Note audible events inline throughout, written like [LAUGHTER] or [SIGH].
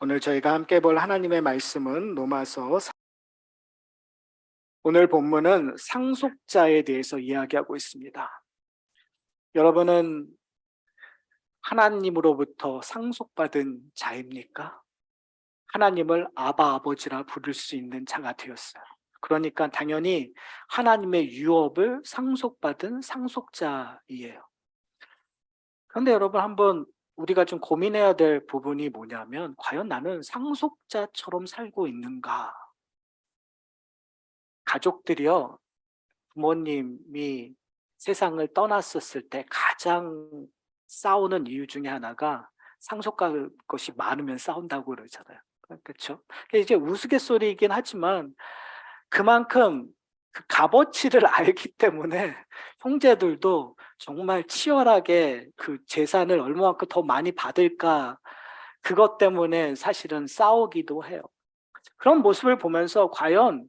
오늘 저희가 함께 볼 하나님의 말씀은 로마서 사- 오늘 본문은 상속자에 대해서 이야기하고 있습니다. 여러분은 하나님으로부터 상속받은 자입니까? 하나님을 아바 아버지라 부를 수 있는 자가 되었어요. 그러니까 당연히 하나님의 유업을 상속받은 상속자이에요. 그런데 여러분 한번 우리가 좀 고민해야 될 부분이 뭐냐면 과연 나는 상속자처럼 살고 있는가? 가족들이요. 부모님이 세상을 떠났었을 때 가장 싸우는 이유 중에 하나가 상속받을 것이 많으면 싸운다고 그러잖아요. 그렇죠? 이제 우스갯소리이긴 하지만 그만큼 그 값어치를 [LAUGHS] 알기 때문에 형제들도 정말 치열하게 그 재산을 얼마만큼 더 많이 받을까 그것 때문에 사실은 싸우기도 해요. 그런 모습을 보면서 과연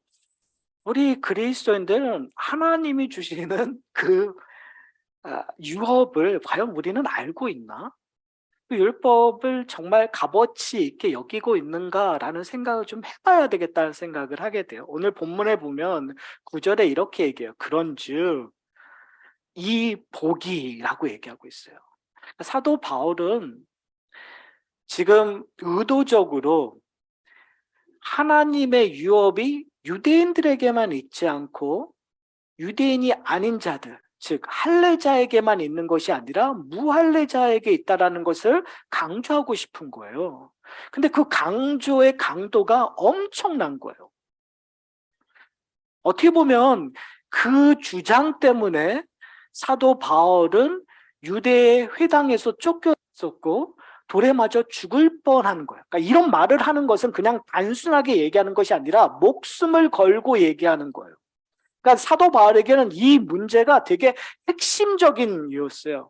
우리 그리스도인들은 하나님이 주시는 그 아, 유업을 과연 우리는 알고 있나? 그 율법을 정말 값어치 있게 여기고 있는가라는 생각을 좀 해봐야 되겠다는 생각을 하게 돼요. 오늘 본문에 보면 구절에 이렇게 얘기해요. 그런즉 이 복이라고 얘기하고 있어요. 사도 바울은 지금 의도적으로 하나님의 유업이 유대인들에게만 있지 않고 유대인이 아닌 자들, 즉 할례자에게만 있는 것이 아니라 무할례자에게 있다라는 것을 강조하고 싶은 거예요. 근데 그 강조의 강도가 엄청난 거예요. 어떻게 보면 그 주장 때문에 사도 바울은 유대 회당에서 쫓겨났었고 돌에 맞아 죽을 뻔한 거예요. 그러니까 이런 말을 하는 것은 그냥 단순하게 얘기하는 것이 아니라 목숨을 걸고 얘기하는 거예요. 그러니까 사도 바울에게는 이 문제가 되게 핵심적인 이유였어요.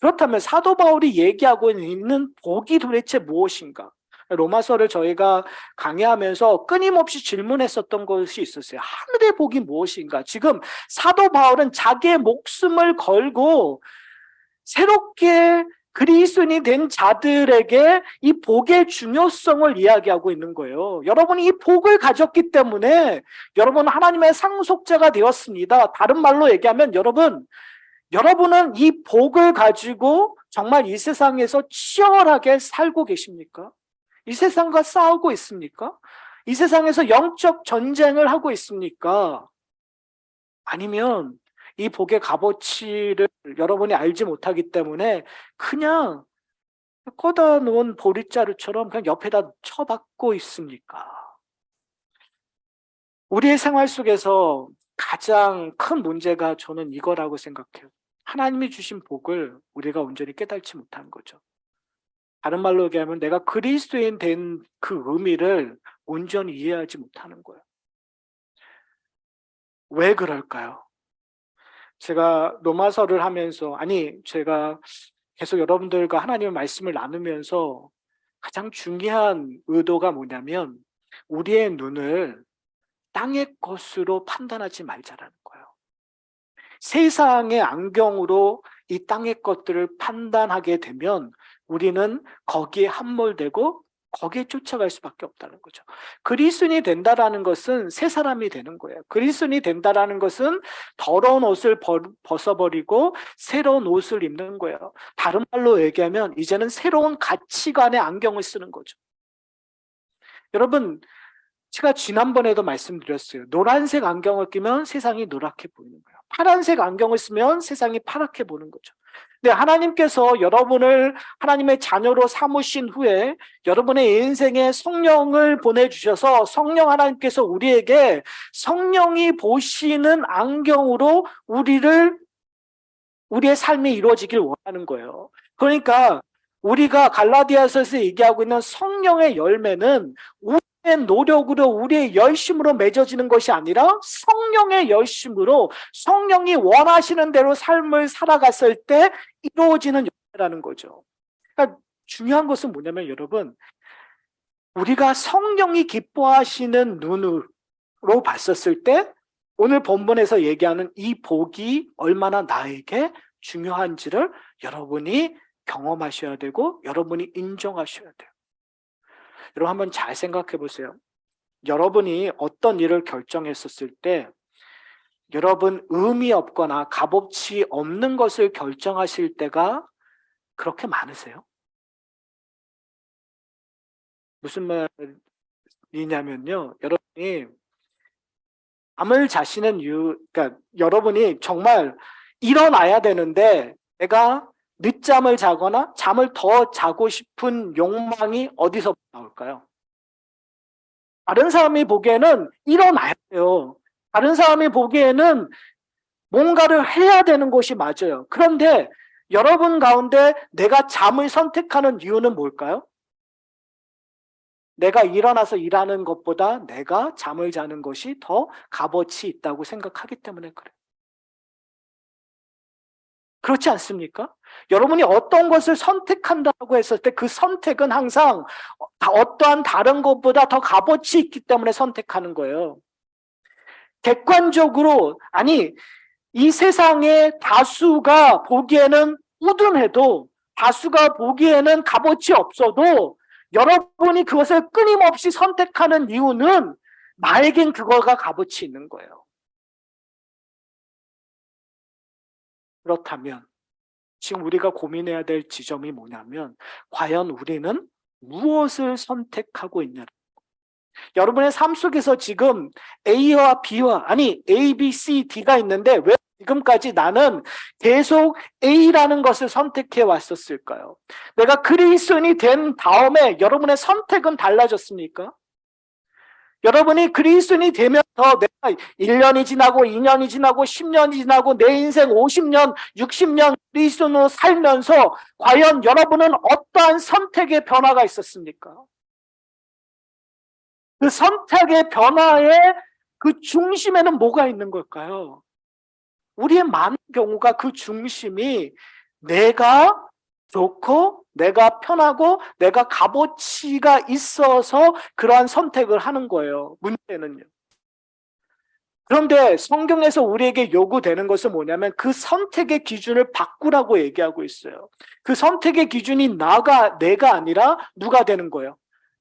그렇다면 사도 바울이 얘기하고 있는 복이 도대체 무엇인가? 로마서를 저희가 강의하면서 끊임없이 질문했었던 것이 있었어요. 하늘의 복이 무엇인가? 지금 사도 바울은 자기의 목숨을 걸고 새롭게 그리스도인이 된 자들에게 이 복의 중요성을 이야기하고 있는 거예요. 여러분이 이 복을 가졌기 때문에 여러분 하나님의 상속자가 되었습니다. 다른 말로 얘기하면 여러분, 여러분은 이 복을 가지고 정말 이 세상에서 치열하게 살고 계십니까? 이 세상과 싸우고 있습니까? 이 세상에서 영적 전쟁을 하고 있습니까? 아니면 이 복의 값어치를 여러분이 알지 못하기 때문에 그냥 꺼다 놓은 보릿자루처럼 그냥 옆에다 쳐박고 있습니까? 우리의 생활 속에서 가장 큰 문제가 저는 이거라고 생각해요. 하나님이 주신 복을 우리가 온전히 깨닫지 못한 거죠. 다른 말로 얘기하면 내가 그리스도인 된 그 의미를 온전히 이해하지 못하는 거예요. 왜 그럴까요? 제가 로마서를 하면서 아니 제가 계속 여러분들과 하나님의 말씀을 나누면서 가장 중요한 의도가 뭐냐면 우리의 눈을 땅의 것으로 판단하지 말자라는 거예요. 세상의 안경으로 이 땅의 것들을 판단하게 되면 우리는 거기에 함몰되고 거기에 쫓아갈 수밖에 없다는 거죠. 그리스도인이 된다라는 것은 새 사람이 되는 거예요. 그리스도인이 된다라는 것은 더러운 옷을 벗- 벗어버리고 새로운 옷을 입는 거예요. 다른 말로 얘기하면 이제는 새로운 가치관의 안경을 쓰는 거죠. 여러분, 제가 지난번에도 말씀드렸어요. 노란색 안경을 끼면 세상이 노랗게 보이는 거예요. 파란색 안경을 쓰면 세상이 파랗게 보는 거죠. 근데 하나님께서 여러분을 하나님의 자녀로 삼으신 후에 여러분의 인생에 성령을 보내주셔서 성령 하나님께서 우리에게 성령이 보시는 안경으로 우리를 우리의 삶이 이루어지길 원하는 거예요. 그러니까 우리가 갈라디아서에서 얘기하고 있는 성령의 열매는 우리의 노력으로 우리의 열심으로 맺어지는 것이 아니라 성령의 열심으로 성령이 원하시는 대로 삶을 살아갔을 때 이루어지는 열매라는 거죠. 그러니까 중요한 것은 뭐냐면 여러분 우리가 성령이 기뻐하시는 눈으로 봤었을 때 오늘 본문에서 얘기하는 이 복이 얼마나 나에게 중요한지를 여러분이 경험하셔야 되고 여러분이 인정하셔야 돼요. 여러분 한번 잘 생각해 보세요. 여러분이 어떤 일을 결정했었을 때 여러분 의미 없거나 값어치 없는 것을 결정하실 때가 그렇게 많으세요? 무슨 말이냐면요. 여러분이 잠을 자시는 이유, 그러니까 여러분이 정말 일어나야 되는데 내가 늦잠을 자거나 잠을 더 자고 싶은 욕망이 어디서 나올까요? 다른 사람이 보기에는 일어나야 돼요. 다른 사람이 보기에는 뭔가를 해야 되는 것이 맞아요. 그런데 여러분 가운데 내가 잠을 선택하는 이유는 뭘까요? 내가 일어나서 일하는 것보다 내가 잠을 자는 것이 더 값어치 있다고 생각하기 때문에 그래요. 그렇지 않습니까? 여러분이 어떤 것을 선택한다고 했을 때 그 선택은 항상 어떠한 다른 것보다 더 값어치 있기 때문에 선택하는 거예요. 객관적으로, 아니, 이 세상의 다수가 보기에는 우둔해도, 다수가 보기에는 값어치 없어도, 여러분이 그것을 끊임없이 선택하는 이유는 나에겐 그거가 값어치 있는 거예요. 그렇다면 지금 우리가 고민해야 될 지점이 뭐냐면 과연 우리는 무엇을 선택하고 있냐. 여러분의 삶 속에서 지금 A와 B와 아니 A, B, C, D가 있는데 왜 지금까지 나는 계속 A라는 것을 선택해 왔었을까요? 내가 그리스도인이 된 다음에 여러분의 선택은 달라졌습니까? 여러분이 그리스도인이 되면서 내가 1년이 지나고 2년이 지나고 10년이 지나고 내 인생 50년, 60년 그리스도인으로 살면서 과연 여러분은 어떠한 선택의 변화가 있었습니까? 그 선택의 변화의 그 중심에는 뭐가 있는 걸까요? 우리의 많은 경우가 그 중심이 내가 좋고 내가 편하고 내가 값어치가 있어서 그러한 선택을 하는 거예요. 문제는요. 그런데 성경에서 우리에게 요구되는 것은 뭐냐면 그 선택의 기준을 바꾸라고 얘기하고 있어요. 그 선택의 기준이 나가 내가 아니라 누가 되는 거예요?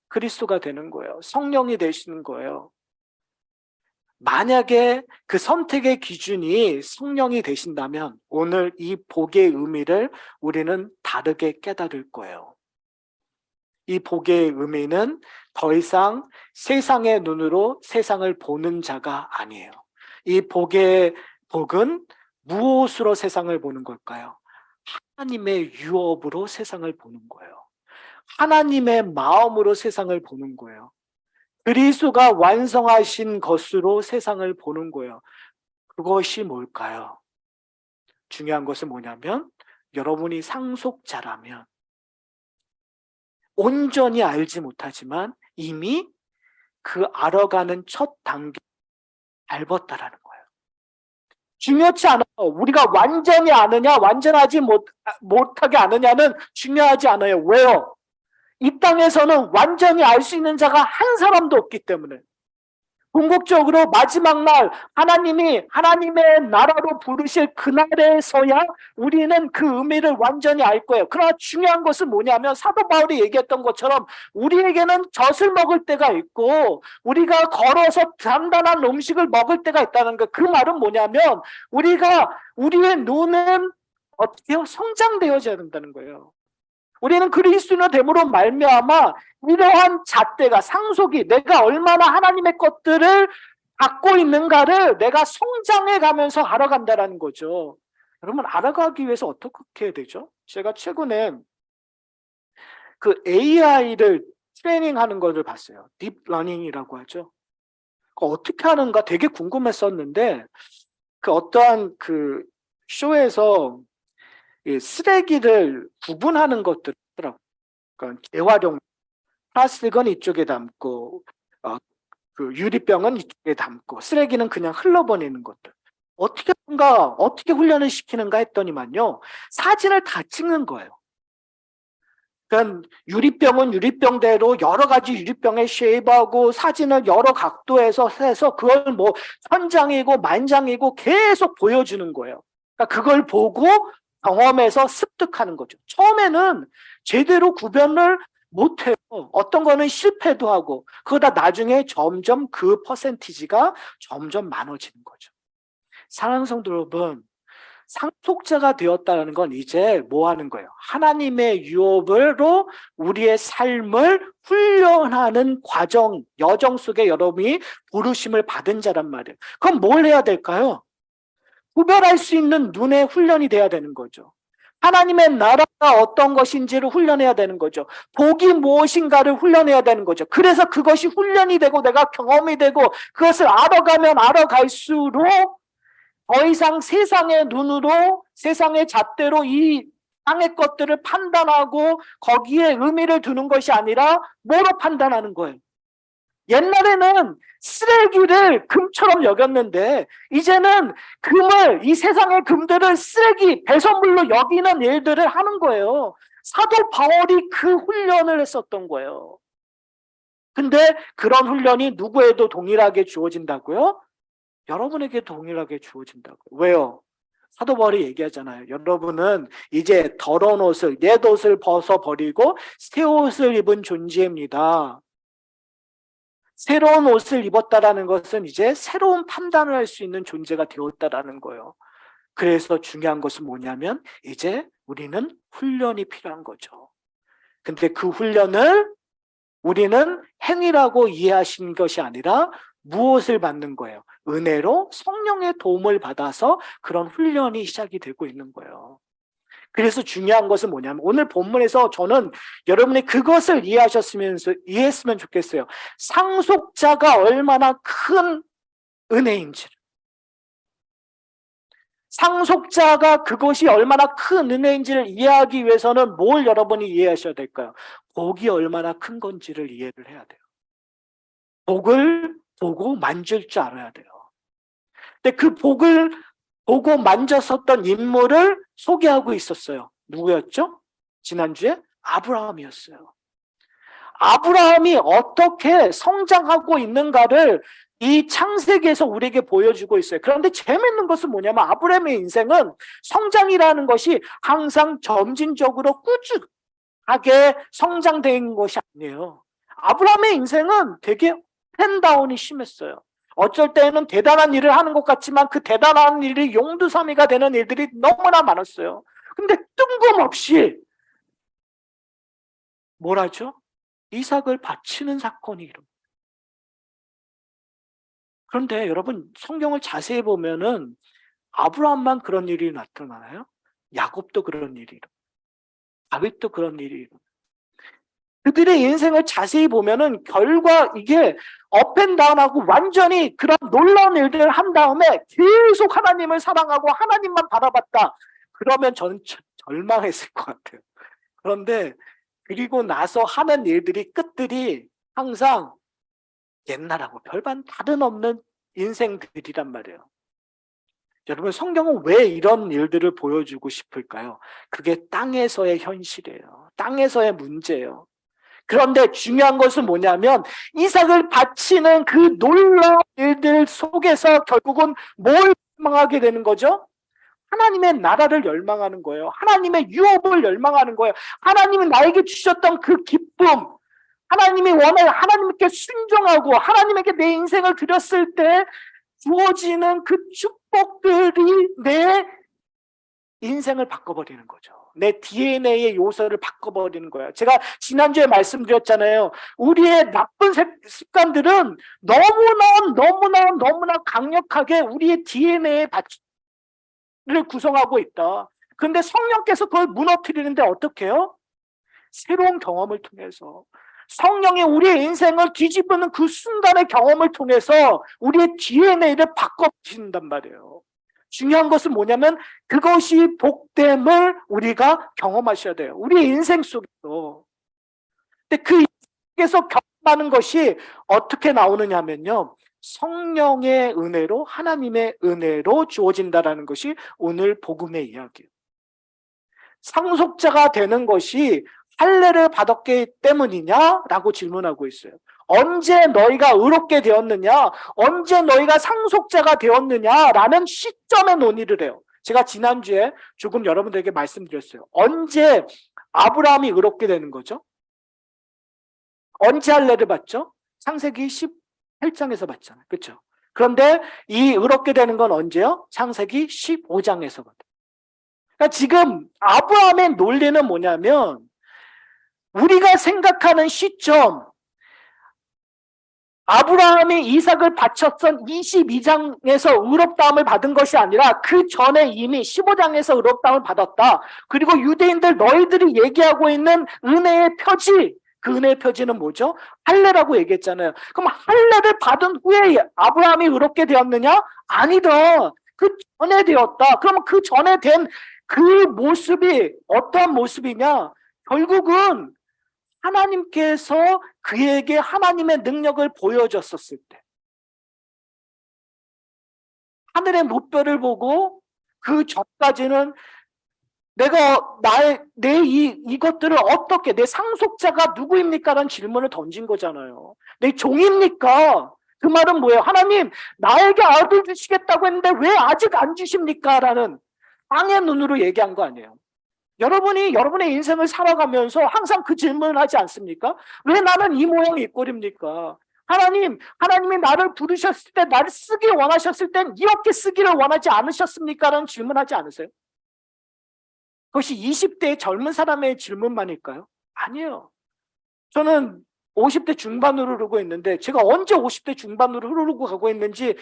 그리스도가 되는 거예요. 성령이 되시는 거예요. 만약에 그 선택의 기준이 성령이 되신다면 오늘 이 복의 의미를 우리는 다르게 깨달을 거예요. 이 복의 의미는 더 이상 세상의 눈으로 세상을 보는 자가 아니에요. 이 복의 복은 무엇으로 세상을 보는 걸까요? 하나님의 유업으로 세상을 보는 거예요. 하나님의 마음으로 세상을 보는 거예요. 그리스도가 완성하신 것으로 세상을 보는 거예요. 그것이 뭘까요? 중요한 것은 뭐냐면 여러분이 상속자라면 온전히 알지 못하지만 이미 그 알아가는 첫 단계 밟았다라는 거예요. 중요치 않아요. 우리가 완전히 아느냐, 완전하지 못, 못하게 아느냐는 중요하지 않아요. 왜요? 이 땅에서는 완전히 알 수 있는 자가 한 사람도 없기 때문에 궁극적으로 마지막 날 하나님이 하나님의 나라로 부르실 그날에서야 우리는 그 의미를 완전히 알 거예요. 그러나 중요한 것은 뭐냐면 사도 바울이 얘기했던 것처럼 우리에게는 젖을 먹을 때가 있고 우리가 걸어서 단단한 음식을 먹을 때가 있다는 거. 그 말은 뭐냐면 우리가 우리의 눈은 어떻게요? 성장되어져야 된다는 거예요. 우리는 그리스도인의 됨으로 말미암아 이러한 잣대가 상속이 내가 얼마나 하나님의 것들을 갖고 있는가를 내가 성장해 가면서 알아간다라는 거죠. 여러분 알아가기 위해서 어떻게 해야 되죠? 제가 최근에 그 AI를 트레이닝하는 것을 봤어요. 딥러닝이라고 하죠. 어떻게 하는가 되게 궁금했었는데 그 어떠한 그 쇼에서 쓰레기를 구분하는 것들 더라고요 그러니까 재활용 플라스틱은 이쪽에 담고 어, 그 유리병은 이쪽에 담고 쓰레기는 그냥 흘러보내는 것들. 어떻게 뭔가 어떻게 훈련을 시키는가 했더니만요 사진을 다 찍는 거예요. 그러니까 유리병은 유리병대로 여러 가지 유리병에 쉐입하고 사진을 여러 각도에서 해서 그걸 뭐 천장이고 만장이고 계속 보여주는 거예요. 그러니까 그걸 보고 경험에서 습득하는 거죠. 처음에는 제대로 구별을 못해요. 어떤 거는 실패도 하고 그러다 나중에 점점 그 퍼센티지가 점점 많아지는 거죠. 사랑하는 성도 여러분, 상속자가 되었다는 건 이제 뭐 하는 거예요? 하나님의 유업으로 우리의 삶을 훈련하는 과정, 여정 속에 여러분이 부르심을 받은 자란 말이에요. 그럼 뭘 해야 될까요? 구별할 수 있는 눈의 훈련이 돼야 되는 거죠. 하나님의 나라가 어떤 것인지를 훈련해야 되는 거죠. 복이 무엇인가를 훈련해야 되는 거죠. 그래서 그것이 훈련이 되고 내가 경험이 되고 그것을 알아가면 알아갈수록 더 이상 세상의 눈으로 세상의 잣대로 이 땅의 것들을 판단하고 거기에 의미를 두는 것이 아니라 뭐로 판단하는 거예요. 옛날에는 쓰레기를 금처럼 여겼는데 이제는 금을 이 세상의 금들을 쓰레기 배설물로 여기는 일들을 하는 거예요. 사도 바울이 그 훈련을 했었던 거예요. 근데 그런 훈련이 누구에도 동일하게 주어진다고요? 여러분에게 동일하게 주어진다고요. 왜요? 사도 바울이 얘기하잖아요. 여러분은 이제 더러운 옷을 옛 옷을 벗어 버리고 새 옷을 입은 존재입니다. 새로운 옷을 입었다라는 것은 이제 새로운 판단을 할 수 있는 존재가 되었다라는 거예요. 그래서 중요한 것은 뭐냐면 이제 우리는 훈련이 필요한 거죠. 근데 그 훈련을 우리는 행위라고 이해하신 것이 아니라 무엇을 받는 거예요? 은혜로 성령의 도움을 받아서 그런 훈련이 시작이 되고 있는 거예요. 그래서 중요한 것은 뭐냐면 오늘 본문에서 저는 여러분이 그것을 이해하셨으면서 이해했으면 좋겠어요. 상속자가 얼마나 큰 은혜인지를. 상속자가 그것이 얼마나 큰 은혜인지를 이해하기 위해서는 뭘 여러분이 이해하셔야 될까요? 복이 얼마나 큰 건지를 이해를 해야 돼요. 복을 보고 만질 줄 알아야 돼요. 근데 그 복을 보고 만졌었던 인물을 소개하고 있었어요. 누구였죠? 지난주에 아브라함이었어요. 아브라함이 어떻게 성장하고 있는가를 이 창세기에서 우리에게 보여주고 있어요. 그런데 재밌는 것은 뭐냐면 아브라함의 인생은 성장이라는 것이 항상 점진적으로 꾸준하게 성장된 것이 아니에요. 아브라함의 인생은 되게 펜다운이 심했어요. 어쩔 때는 대단한 일을 하는 것 같지만 그 대단한 일이 용두사미가 되는 일들이 너무나 많았어요. 근데 뜬금없이 뭐라죠? 이삭을 바치는 사건이 일어나. 그런데 여러분 성경을 자세히 보면은 아브라함만 그런 일이 나타나나요? 야곱도 그런 일이 일어나. 다윗도 그런 일이 일어나. 그들의 인생을 자세히 보면은 결과 이게 업앤다운하고 완전히 그런 놀라운 일들을 한 다음에 계속 하나님을 사랑하고 하나님만 바라봤다. 그러면 저는 절망했을 것 같아요. 그런데 그리고 나서 하는 일들이 끝들이 항상 옛날하고 별반 다름없는 인생들이란 말이에요. 여러분 성경은 왜 이런 일들을 보여주고 싶을까요? 그게 땅에서의 현실이에요. 땅에서의 문제예요. 그런데 중요한 것은 뭐냐면 이삭을 바치는 그 놀라운 일들 속에서 결국은 뭘 열망하게 되는 거죠? 하나님의 나라를 열망하는 거예요. 하나님의 유업을 열망하는 거예요. 하나님이 나에게 주셨던 그 기쁨, 하나님이 원해 하나님께 순종하고 하나님에게 내 인생을 드렸을 때 주어지는 그 축복들이 내 인생을 바꿔버리는 거죠. 내 DNA의 요소를 바꿔버리는 거예요. 제가 지난주에 말씀드렸잖아요. 우리의 나쁜 습관들은 너무나 너무나 너무나 강력하게 우리의 DNA를 구성하고 있다. 근데 성령께서 그걸 무너뜨리는데 어떻게 해요? 새로운 경험을 통해서 성령이 우리의 인생을 뒤집는 그 순간의 경험을 통해서 우리의 DNA를 바꿔주신단 말이에요. 중요한 것은 뭐냐면 그것이 복됨을 우리가 경험하셔야 돼요. 우리의 인생 속에서. 근데 그 인생에서 경험하는 것이 어떻게 나오느냐면요. 성령의 은혜로 하나님의 은혜로 주어진다라는 것이 오늘 복음의 이야기예요. 상속자가 되는 것이 할례를 받았기 때문이냐라고 질문하고 있어요. 언제 너희가 의롭게 되었느냐? 언제 너희가 상속자가 되었느냐라는 시점에 논의를 해요. 제가 지난주에 조금 여러분들에게 말씀드렸어요. 언제 아브라함이 의롭게 되는 거죠? 언제 할례를 받죠? 창세기 18장에서 받잖아요. 그렇죠? 그런데 이 의롭게 되는 건 언제요? 창세기 15장에서 받아요. 그러니까 지금 아브라함의 논리는 뭐냐면 우리가 생각하는 시점 아브라함이 이삭을 바쳤던 22장에서 의롭다함을 받은 것이 아니라 그 전에 이미 15장에서 의롭다함을 받았다. 그리고 유대인들 너희들이 얘기하고 있는 은혜의 표지 그 은혜의 표지는 뭐죠? 할례라고 얘기했잖아요. 그럼 할례를 받은 후에 아브라함이 의롭게 되었느냐? 아니다. 그 전에 되었다. 그러면 그 전에 된 그 모습이 어떠한 모습이냐? 결국은 하나님께서 그에게 하나님의 능력을 보여줬었을 때 하늘의 무뼈를 보고 그 전까지는 내가 나의 내 이 이것들을 어떻게 내 상속자가 누구입니까라는 질문을 던진 거잖아요. 내 종입니까? 그 말은 뭐예요? 하나님 나에게 아들 주시겠다고 했는데 왜 아직 안 주십니까?라는 땅의 눈으로 얘기한 거 아니에요. 여러분이 여러분의 인생을 살아가면서 항상 그 질문을 하지 않습니까? 왜 나는 이 모양 이 꼴입니까? 하나님, 하나님이 나를 부르셨을 때 나를 쓰기 원하셨을 땐 이렇게 쓰기를 원하지 않으셨습니까? 라는 질문하지 않으세요? 그것이 20대의 젊은 사람의 질문만일까요? 아니에요. 저는 50대 중반으로 흐르고 있는데 제가 언제 50대 중반으로 흐르고 가고 있는지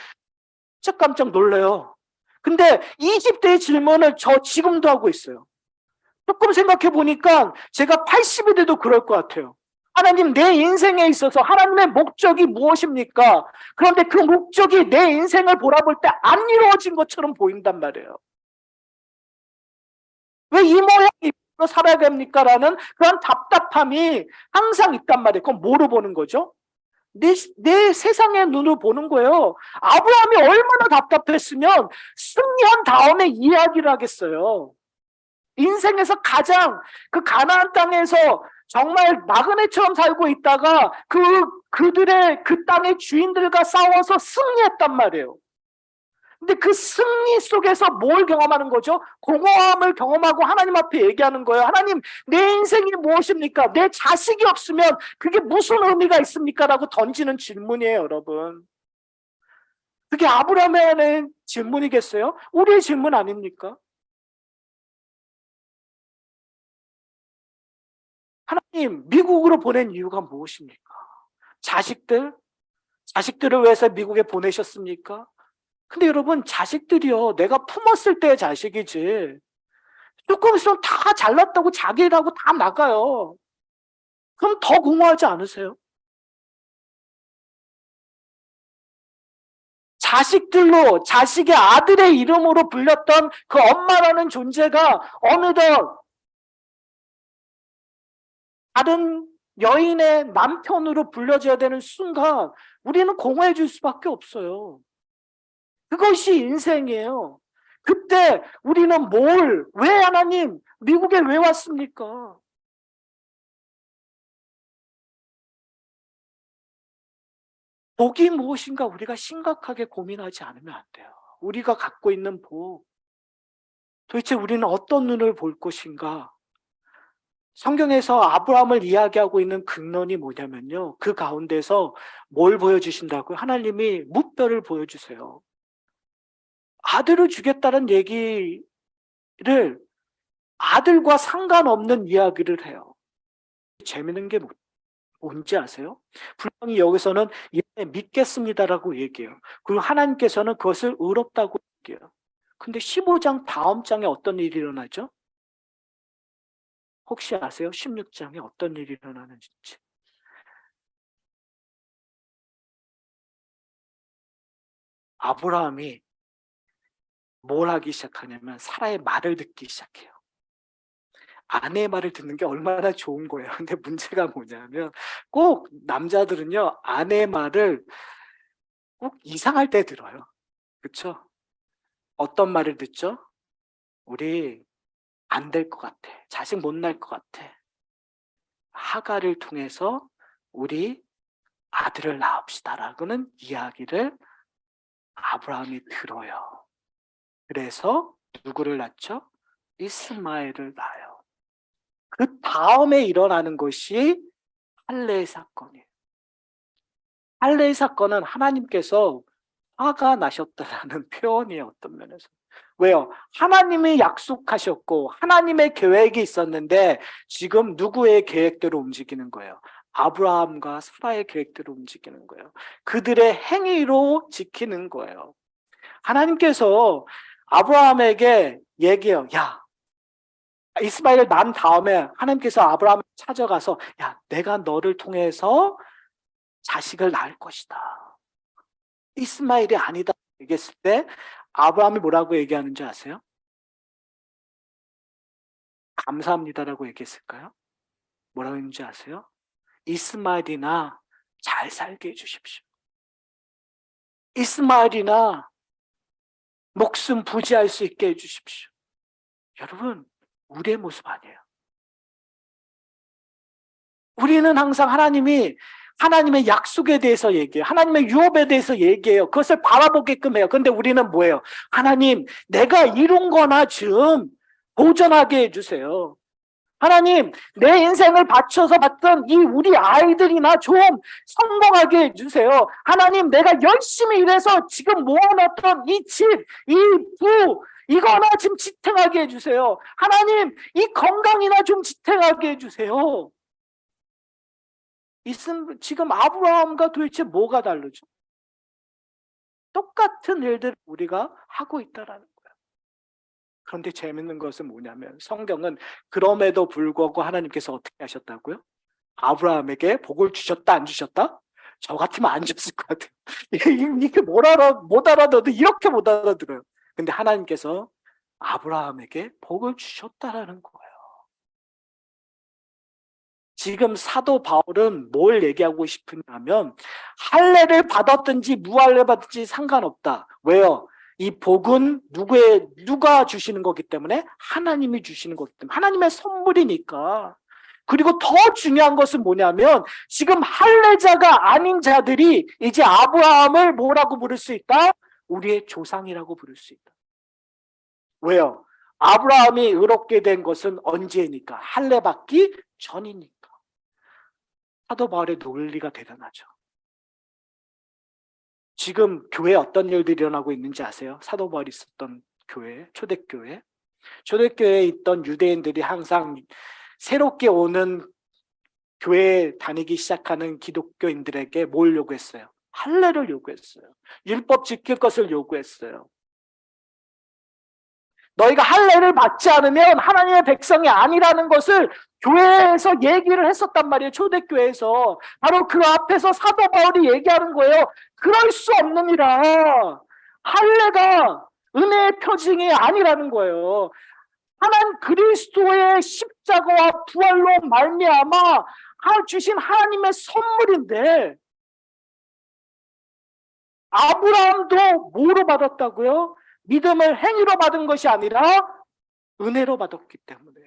깜짝 놀래요. 근데 20대의 질문을 저 지금도 하고 있어요. 조금 생각해 보니까 제가 80이 돼도 그럴 것 같아요. 하나님 내 인생에 있어서 하나님의 목적이 무엇입니까? 그런데 그 목적이 내 인생을 돌아볼 때 안 이루어진 것처럼 보인단 말이에요. 왜 이 모양으로 살아야 됩니까? 라는 그런 답답함이 항상 있단 말이에요. 그럼 뭐로 보는 거죠? 내, 내 세상의 눈으로 보는 거예요. 아브라함이 얼마나 답답했으면 승리한 다음에 이야기를 하겠어요. 인생에서 가장 그 가나안 땅에서 정말 나그네처럼 살고 있다가 그 그들의 그 땅의 주인들과 싸워서 승리했단 말이에요. 근데 그 승리 속에서 뭘 경험하는 거죠? 공허함을 경험하고 하나님 앞에 얘기하는 거예요. 하나님, 내 인생이 무엇입니까? 내 자식이 없으면 그게 무슨 의미가 있습니까? 라고 던지는 질문이에요, 여러분. 그게 아브라함의 질문이겠어요? 우리의 질문 아닙니까? 하나님, 미국으로 보낸 이유가 무엇입니까? 자식들? 자식들을 위해서 미국에 보내셨습니까? 근데 여러분, 자식들이요, 내가 품었을 때의 자식이지. 조금 있으면 다 잘났다고 자기라고 다 나가요. 그럼 더 공허하지 않으세요? 자식들로, 자식의 아들의 이름으로 불렸던 그 엄마라는 존재가 어느덧 다른 여인의 남편으로 불려져야 되는 순간 우리는 공허해 질 수밖에 없어요. 그것이 인생이에요. 그때 우리는 뭘, 왜 하나님, 미국에 왜 왔습니까? 복이 무엇인가 우리가 심각하게 고민하지 않으면 안 돼요. 우리가 갖고 있는 복. 도대체 우리는 어떤 눈을 볼 것인가? 성경에서 아브라함을 이야기하고 있는 근원이 뭐냐면요. 그 가운데서 뭘 보여주신다고요? 하나님이 무뼈를 보여주세요. 아들을 주겠다는 얘기를 아들과 상관없는 이야기를 해요. 재밌는 게 뭐- 뭔지 아세요? 분명히 여기서는 예, 믿겠습니다라고 얘기해요. 그리고 하나님께서는 그것을 의롭다고 얘기해요. 근데 15장 다음 장에 어떤 일이 일어나죠? 혹시 아세요? 16장에 어떤 일이 일어나는지. 아브라함이 뭘 하기 시작하냐면 사라의 말을 듣기 시작해요. 아내의 말을 듣는 게 얼마나 좋은 거예요. [LAUGHS] 근데 문제가 뭐냐면 꼭 남자들은요 아내의 말을 꼭 이상할 때 들어요. 그렇죠? 어떤 말을 듣죠? 우리 안 될 것 같아. 자식 못 날 것 같아. 하가를 통해서 우리 아들을 낳읍시다라고는 이야기를 아브라함이 들어요. 그래서 누구를 낳죠? 이스마엘을 낳아요. 그 다음에 일어나는 것이 할례의 사건이에요. 할례의 사건은 하나님께서 화가 나셨다라는 [LAUGHS] 표현이에요. 어떤 면에서. 왜요? 하나님이 약속하셨고 하나님의 계획이 있었는데 지금 누구의 계획대로 움직이는 거예요? 아브라함과 사라의 계획대로 움직이는 거예요. 그들의 행위로 지키는 거예요. 하나님께서 아브라함에게 얘기해요. 야, 이스마엘을 난 다음에 하나님께서 아브라함을 찾아가서 야, 내가 너를 통해서 자식을 낳을 것이다. 이스마엘이 아니다. 얘기했을 때 아브라함이 뭐라고 얘기하는지 아세요? 감사합니다라고 얘기했을까요? 뭐라고 했는지 아세요? 이스마엘이나 잘 살게 해주십시오. 이스마엘이나 목숨 부지할 수 있게 해주십시오. 여러분, 우리의 모습 아니에요. 우리는 항상 하나님이 하나님의 약속에 대해서 얘기해요. 하나님의 유업에 대해서 얘기해요. 그것을 바라보게끔 해요. 근데 우리는 뭐예요? 하나님, 내가 이룬 거나 좀 도전하게 해주세요. 하나님, 내 인생을 바쳐서 봤던 이 우리 아이들이나 좀 성공하게 해주세요. 하나님, 내가 열심히 일해서 지금 모아놨던 이 집, 이 부, 이거나 지금 지탱하게 해주세요. 하나님, 이 건강이나 좀 지탱하게 해주세요. 지금 아브라함과 도대체 뭐가 다르죠? 똑같은 일들을 우리가 하고 있다라는 거예요. 그런데 재밌는 것은 뭐냐면 성경은 그럼에도 불구하고 하나님께서 어떻게 하셨다고요? 아브라함에게 복을 주셨다 안 주셨다? 저 같으면 안 줬을 것 같아요. [LAUGHS] 이게 못 알아 못 알아들어도 이렇게 못 알아들어요. 근데 하나님께서 아브라함에게 복을 주셨다라는 거예요. 지금 사도 바울은 뭘 얘기하고 싶으냐면 할례를 받았든지 무할례 받든지 상관없다. 왜요? 이 복은 누구의 누가 주시는 거기 때문에 하나님이 주시는 거기 때문에 하나님의 선물이니까. 그리고 더 중요한 것은 뭐냐면 지금 할례자가 아닌 자들이 이제 아브라함을 뭐라고 부를 수 있다? 우리의 조상이라고 부를 수 있다. 왜요? 아브라함이 의롭게 된 것은 언제니까? 할례 받기 전이니까. 사도 바울의 논리가 대단하죠. 지금 교회에 어떤 일들이 일어나고 있는지 아세요? 사도 바울이 있었던 교회, 초대교회. 초대교회에 있던 유대인들이 항상 새롭게 오는 교회에 다니기 시작하는 기독교인들에게 뭘 요구했어요? 할례를 요구했어요. 율법 지킬 것을 요구했어요. 너희가 할례를 받지 않으면 하나님의 백성이 아니라는 것을 교회에서 얘기를 했었단 말이에요. 초대교회에서. 바로 그 앞에서 사도 바울이 얘기하는 거예요. 그럴 수 없느니라. 할례가 은혜의 표징이 아니라는 거예요. 하나님 그리스도의 십자가와 부활로 말미암아 주신 하나님의 선물인데 아브라함도 뭐로 받았다고요? 믿음을 행위로 받은 것이 아니라 은혜로 받았기 때문에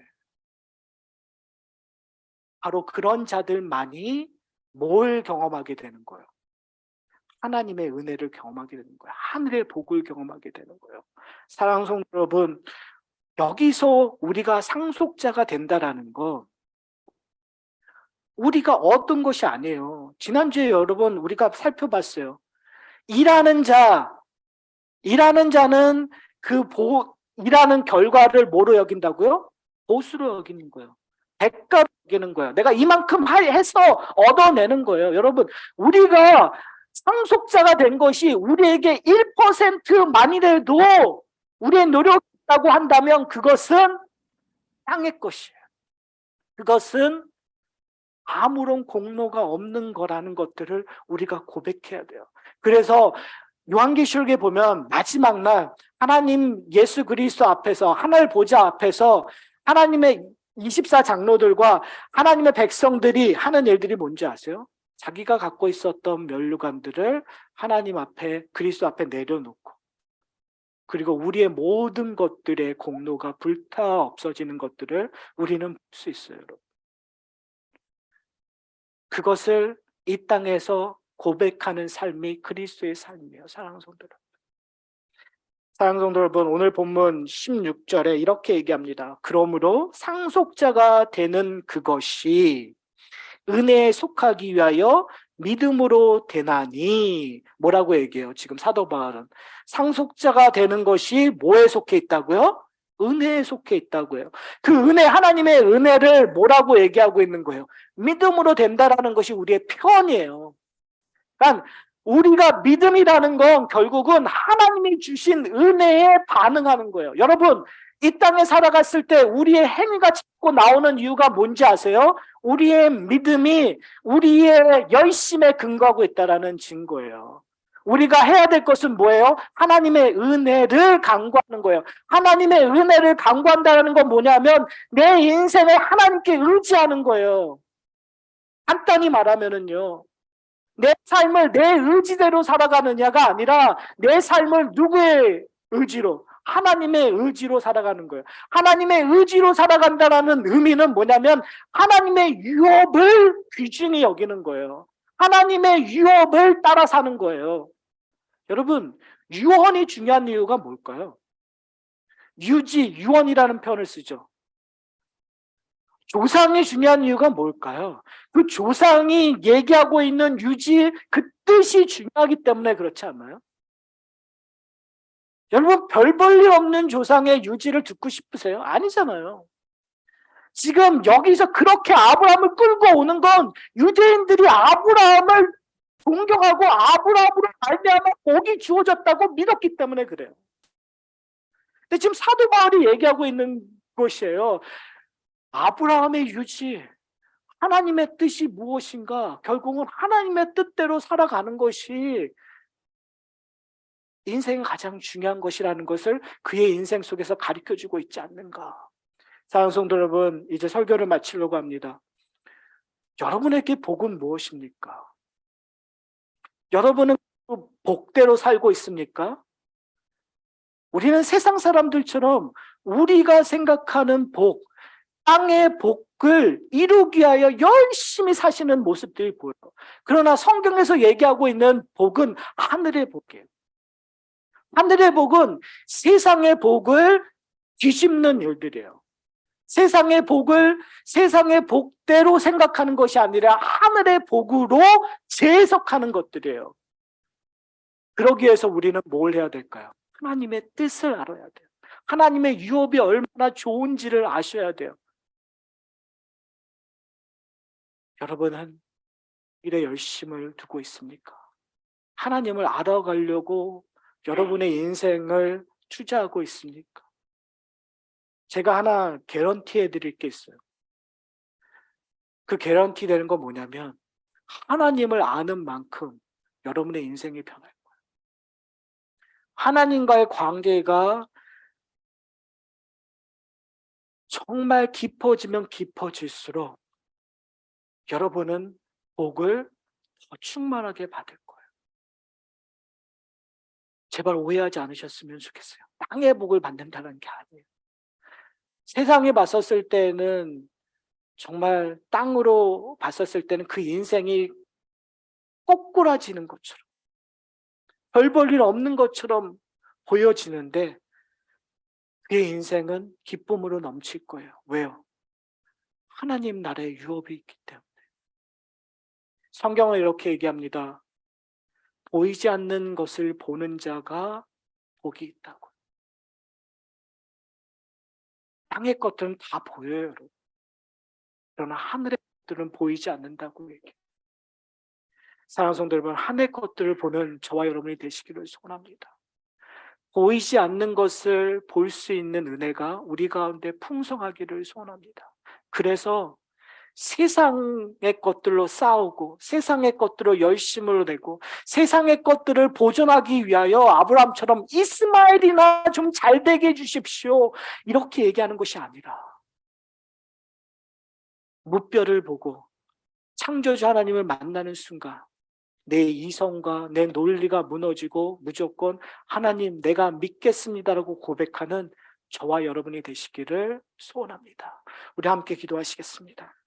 바로 그런 자들만이 뭘 경험하게 되는 거예요? 하나님의 은혜를 경험하게 되는 거예요. 하늘의 복을 경험하게 되는 거예요. 사랑하는 성도 여러분, 여기서 우리가 상속자가 된다라는 거 우리가 어떤 것이 아니에요. 지난주에 여러분 우리가 살펴봤어요. 일하는 자, 일하는 자는 그 보, 일하는 결과를 뭐로 여긴다고요? 보수로 여기는 거예요. 대가로 여기는 거예요. 내가 이만큼 해서 얻어내는 거예요. 여러분, 우리가 상속자가 된 것이 우리에게 1%만이라도 우리의 노력이 있다고 한다면 그것은 땅의 것이에요. 그것은 아무런 공로가 없는 거라는 것들을 우리가 고백해야 돼요. 그래서 요한계시록에 보면 마지막 날 하나님 예수 그리스도 앞에서 하늘 보좌 앞에서 하나님의 24 장로들과 하나님의 백성들이 하는 일들이 뭔지 아세요? 자기가 갖고 있었던 멸류관들을 하나님 앞에 그리스도 앞에 내려놓고 그리고 우리의 모든 것들의 공로가 불타 없어지는 것들을 우리는 볼 수 있어요, 여러분. 그것을 이 땅에서 고백하는 삶이 그리스도의 삶이에요. 사랑하는 성도 여러분. 사랑하는 성도 여러분, 오늘 본문 16절에 이렇게 얘기합니다. 그러므로 상속자가 되는 그것이 은혜에 속하기 위하여 믿음으로 되나니 뭐라고 얘기해요? 지금 사도 바울은 상속자가 되는 것이 뭐에 속해 있다고요? 은혜에 속해 있다고요. 그 은혜 하나님의 은혜를 뭐라고 얘기하고 있는 거예요? 믿음으로 된다라는 것이 우리의 표현이에요. 그러니까 우리가 믿음이라는 건 결국은 하나님이 주신 은혜에 반응하는 거예요. 여러분, 이 땅에 살아갔을 때 우리의 행위가 자꾸 나오는 이유가 뭔지 아세요? 우리의 믿음이 우리의 열심에 근거하고 있다라는 증거예요. 우리가 해야 될 것은 뭐예요? 하나님의 은혜를 강구하는 거예요. 하나님의 은혜를 강구한다는 건 뭐냐면 내 인생을 하나님께 의지하는 거예요. 간단히 말하면은요. 내 삶을 내 의지대로 살아가느냐가 아니라 내 삶을 누구의 의지로 하나님의 의지로 살아가는 거예요. 하나님의 의지로 살아간다라는 의미는 뭐냐면 하나님의 유업을 귀중히 여기는 거예요. 하나님의 유업을 따라 사는 거예요. 여러분, 유언이 중요한 이유가 뭘까요? 유지, 유언이라는 표현을 쓰죠. 조상이 중요한 이유가 뭘까요? 그 조상이 얘기하고 있는 유지, 그 뜻이 중요하기 때문에 그렇지 않나요? 여러분, 별 볼일 없는 조상의 유지를 듣고 싶으세요? 아니잖아요. 지금 여기서 그렇게 아브라함을 끌고 오는 건 유대인들이 아브라함을 존경하고 아브라함으로 말미암아 복이 주어졌다고 믿었기 때문에 그래요. 근데 지금 사도 바울이 얘기하고 있는 것이에요. 아브라함의 유지, 하나님의 뜻이 무엇인가? 결국은 하나님의 뜻대로 살아가는 것이 인생의 가장 중요한 것이라는 것을 그의 인생 속에서 가르쳐 주고 있지 않는가? 사랑하는 성도 여러분, 이제 설교를 마치려고 합니다. 여러분에게 복은 무엇입니까? 여러분은 그 복대로 살고 있습니까? 우리는 세상 사람들처럼 우리가 생각하는 복, 땅의 복을 이루기 위하여 열심히 사시는 모습들이 보여요. 그러나 성경에서 얘기하고 있는 복은 하늘의 복이에요. 하늘의 복은 세상의 복을 뒤집는 일들이에요. 세상의 복을 세상의 복대로 생각하는 것이 아니라 하늘의 복으로 재해석하는 것들이에요. 그러기 위해서 우리는 뭘 해야 될까요? 하나님의 뜻을 알아야 돼요. 하나님의 유업이 얼마나 좋은지를 아셔야 돼요. 여러분은 일에 열심을 두고 있습니까? 하나님을 알아가려고 여러분의 인생을 투자하고 있습니까? 제가 하나 개런티 해드릴 게 있어요. 그 개런티 되는 건 뭐냐면 하나님을 아는 만큼 여러분의 인생이 변할 거예요. 하나님과의 관계가 정말 깊어지면 깊어질수록 여러분은 복을 더 충만하게 받을 거예요. 제발 오해하지 않으셨으면 좋겠어요. 땅의 복을 받는다는 게 아니에요. 세상에 봤었을 때는 정말 땅으로 봤었을 때는 그 인생이 꼬꾸라지는 것처럼 별 볼 일 없는 것처럼 보여지는데 그의 인생은 기쁨으로 넘칠 거예요. 왜요? 하나님 나라의 유업이 있기 때문에. 성경은 이렇게 얘기합니다. 보이지 않는 것을 보는 자가 복이 있다고. 땅의 것들은 다 보여요, 여러분. 그러나 하늘의 것들은 보이지 않는다고 얘기해요. 사랑하는 성도 여러분, 하늘의 것들을 보는 저와 여러분이 되시기를 소원합니다. 보이지 않는 것을 볼 수 있는 은혜가 우리 가운데 풍성하기를 소원합니다. 그래서 세상의 것들로 싸우고 세상의 것들로 열심을 내고 세상의 것들을 보존하기 위하여 아브라함처럼 이스마엘이나 좀 잘 되게 해주십시오. 이렇게 얘기하는 것이 아니라 무뼈를 보고 창조주 하나님을 만나는 순간 내 이성과 내 논리가 무너지고 무조건 하나님 내가 믿겠습니다라고 고백하는 저와 여러분이 되시기를 소원합니다. 우리 함께 기도하시겠습니다.